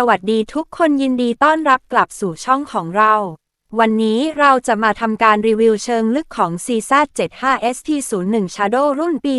สวัสดีทุกคนยินดีต้อนรับกลับสู่ช่องของเรา วันนี้เราจะมาทำการรีวิวเชิงลึกของ CZ75ST01 Shadow รุ่นปี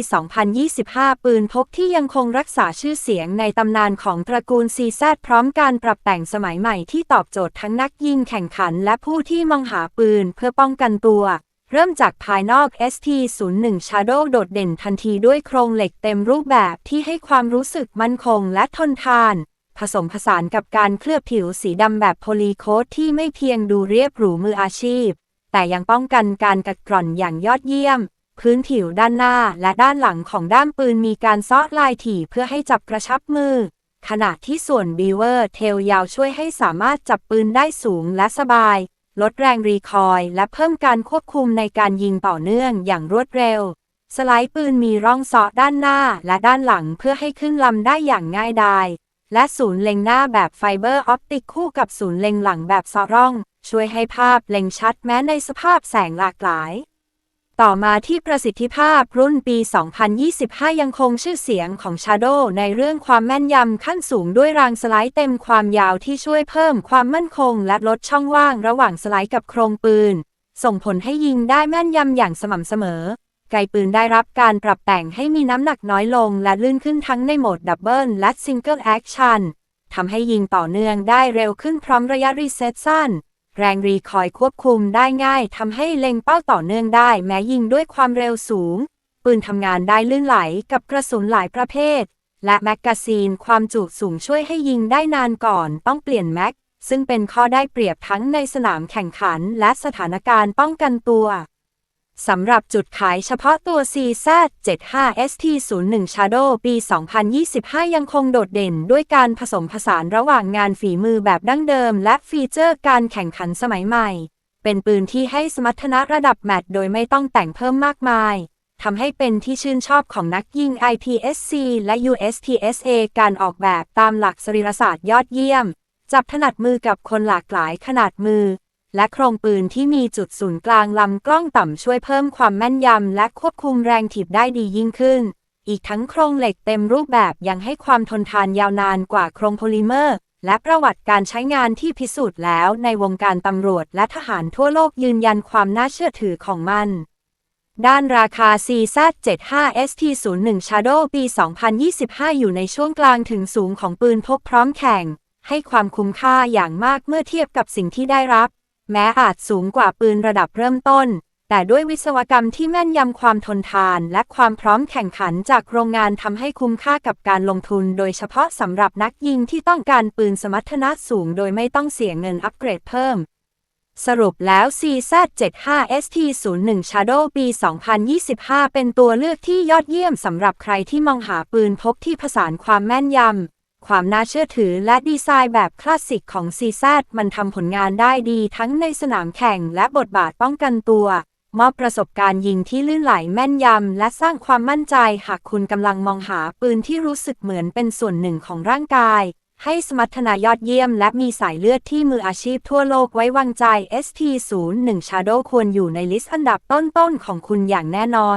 2025 ปืนพกที่ยังคงรักษาชื่อเสียงในตำนานของตระกูล CZ พร้อมการปรับแต่งสมัยใหม่ที่ตอบโจทย์ทั้งนักยิงแข่งขันและผู้ที่มองหาปืนเพื่อป้องกันตัวเริ่มจากภายนอก ST01 Shadow โดดเด่นทันทีด้วยโครงเหล็กเต็มรูปแบบที่ให้ความรู้สึกมั่นคงและทนทาน ผสมผสานกับการเคลือบผิวสีดำแบบโพลีโคตที่ไม่เพียงดูเรียบหรูมืออาชีพ แต่ยังป้องกันการกัดกร่อนอย่างยอดเยี่ยม พื้นผิวด้านหน้าและด้านหลังของด้ามปืนมีการซ้อลายถี่เพื่อให้จับกระชับมือ ขณะที่ส่วนบีเวอร์เทลยาวช่วยให้สามารถจับปืนได้สูงและสบาย ลดแรงรีคอยล์และเพิ่มการควบคุมในการยิงต่อเนื่องอย่างรวดเร็วสไลด์ปืนมีร่องเซาะด้านหน้าและด้านหลังเพื่อให้ขึ้นลำได้อย่างง่ายดาย และศูนย์เล็งหน้าแบบไฟเบอร์ออปติกคู่กับศูนย์เล็งหลังแบบซอร่อง ช่วยให้ภาพเล็งชัดแม้ในสภาพแสงหลากหลาย ต่อมาที่ประสิทธิภาพรุ่นปี 2025 ยังคงชื่อเสียงของ Shadow ในเรื่องความแม่นยำขั้นสูงด้วยรางสไลด์เต็มความยาวที่ช่วยเพิ่มความมั่นคง และลดช่องว่างระหว่างสไลด์กับโครงปืน ส่งผลให้ยิงได้แม่นยำอย่างสม่ำเสมอ ไกปืนได้รับการปรับแต่งให้มีน้ำหนักน้อยลงและลื่นขึ้นทั้งในโหมดดับเบิลและซิงเกิลแอคชั่นทำให้ยิงต่อเนื่องได้เร็วขึ้นพร้อมระยะรีเซ็ตสั้น แรงรีคอยควบคุมได้ง่ายทำให้เล็งเป้าต่อเนื่องได้แม้ยิงด้วยความเร็วสูง ปืนทำงานได้ลื่นไหลกับกระสุนหลายประเภท และแมกกาซีนความจุสูงช่วยให้ยิงได้นานก่อนต้องเปลี่ยนแม็กซึ่งเป็นข้อได้เปรียบทั้งในสนามแข่งขันและสถานการณ์ป้องกันตัว สำหรับจุดขายเฉพาะตัว CZ75ST01 Shadow ปี 2025 ยังคงโดดเด่นด้วยการผสมผสานระหว่างงานฝีมือแบบดั้งเดิม และฟีเจอร์การแข่งขันสมัยใหม่ เป็นปืนที่ให้สมรรถนะระดับแมตช์โดยไม่ต้องแต่งเพิ่มมากมายทำให้เป็นที่ชื่นชอบของนักยิง IPSC และ USPSA การออกแบบตามหลักสรีรศาสตร์ยอดเยี่ยม จับถนัดมือกับคนหลากหลายขนาดมือ และโครงปืนที่มีจุดศูนย์กลางลำกล้องต่ำช่วยเพิ่มความแม่นยำและควบคุมแรงถีบได้ดียิ่งขึ้น อีกทั้งโครงเหล็กเต็มรูปแบบยังให้ความทนทานยาวนานกว่าโครงโพลิเมอร์ และประวัติการใช้งานที่พิสูจน์แล้วในวงการตำรวจและทหารทั่วโลกยืนยันความน่าเชื่อถือของมันด้านราคา CZ75ST01 Shadow ปี 2025 อยู่ในช่วงกลางถึงสูงของปืนพกพร้อมแข่ง ให้ความคุ้มค่าอย่างมากเมื่อเทียบกับสิ่งที่ได้รับ แม้อาจสูงกว่าปืนระดับเริ่มต้น แต่ด้วยวิศวกรรมที่แม่นยำความทนทานและความพร้อมแข่งขันจากโรงงานทำให้คุ้มค่ากับการลงทุน โดยเฉพาะสำหรับนักยิงที่ต้องการปืนสมรรถนะสูง โดยไม่ต้องเสียเงินอัปเกรดเพิ่มสรุปแล้ว CZ75ST01 Shadow ปี 2025 เป็นตัวเลือกที่ยอดเยี่ยมสำหรับใครที่มองหาปืนพกที่ผสานความแม่นยำ ความน่าเชื่อถือและดีไซน์แบบคลาสสิกของ CZ มันทำผลงานได้ดีทั้งในสนามแข่งและบทบาทป้องกันตัว มอบประสบการณ์ยิงที่ลื่นไหลแม่นยำ และสร้างความมั่นใจหากคุณกำลังมองหาปืนที่รู้สึกเหมือนเป็นส่วนหนึ่งของร่างกาย ให้สมรรถนายอดเยี่ยม และมีสายเลือดที่มืออาชีพทั่วโลกไว้วางใจ ST01 Shadow ควรอยู่ในลิสต์อันดับต้นๆของคุณอย่างแน่นอน